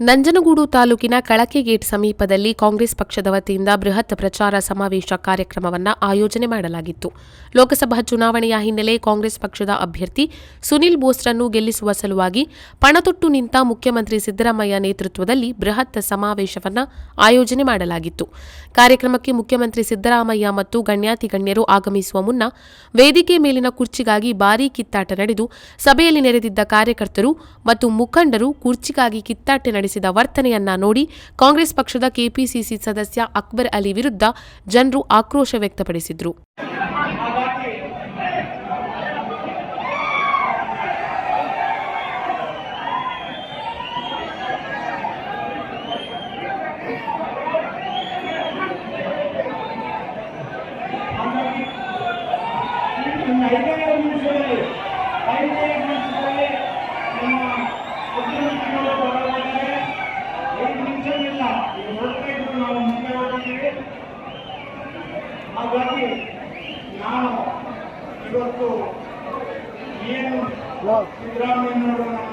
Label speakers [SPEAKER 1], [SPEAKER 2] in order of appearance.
[SPEAKER 1] ನಂಜನಗೂಡು ತಾಲೂಕಿನ ಕಳಕೆ ಗೇಟ್ ಸಮೀಪದಲ್ಲಿ ಕಾಂಗ್ರೆಸ್ ಪಕ್ಷದ ವತಿಯಿಂದ ಬೃಹತ್ ಪ್ರಚಾರ ಸಮಾವೇಶ ಕಾರ್ಯಕ್ರಮವನ್ನು ಆಯೋಜನೆ ಮಾಡಲಾಗಿತ್ತು. ಲೋಕಸಭಾ ಚುನಾವಣೆಯ ಹಿನ್ನೆಲೆ ಕಾಂಗ್ರೆಸ್ ಪಕ್ಷದ ಅಭ್ಯರ್ಥಿ ಸುನಿಲ್ ಬೋಸ್ರನ್ನು ಗೆಲ್ಲಿಸುವ ಸಲುವಾಗಿ ಪಣತೊಟ್ಟು ನಿಂತ ಮುಖ್ಯಮಂತ್ರಿ ಸಿದ್ದರಾಮಯ್ಯ ನೇತೃತ್ವದಲ್ಲಿ ಬೃಹತ್ ಸಮಾವೇಶವನ್ನು ಆಯೋಜನೆ ಮಾಡಲಾಗಿತ್ತು. ಕಾರ್ಯಕ್ರಮಕ್ಕೆ ಮುಖ್ಯಮಂತ್ರಿ ಸಿದ್ದರಾಮಯ್ಯ ಮತ್ತು ಗಣ್ಯಾತಿ ಗಣ್ಯರು ಆಗಮಿಸುವ ಮುನ್ನ ವೇದಿಕೆ ಮೇಲಿನ ಕುರ್ಚಿಗಾಗಿ ಭಾರೀ ಕಿತ್ತಾಟ ನಡೆದು ಸಭೆಯಲ್ಲಿ ನೆರೆದಿದ್ದ ಕಾರ್ಯಕರ್ತರು ಮತ್ತು ಮುಖಂಡರು ಕುರ್ಚಿಗಾಗಿ ಕಿತ್ತಾಟ ನಡೆಸಿದ ವರ್ತನೆಯನ್ನ ನೋಡಿ ಕಾಂಗ್ರೆಸ್ ಪಕ್ಷದ ಕೆಪಿಸಿಸಿ ಸದಸ್ಯ ಅಕ್ಬರ್ ಅಲಿ ವಿರುದ್ಧ ಜನರು ಆಕ್ರೋಶ ವ್ಯಕ್ತಪಡಿಸಿದ್ರು.
[SPEAKER 2] ಹಾಗಾಗಿ ನಾನು ಇವತ್ತು ಏನು ಸಿದ್ದರಾಮಯ್ಯನವರು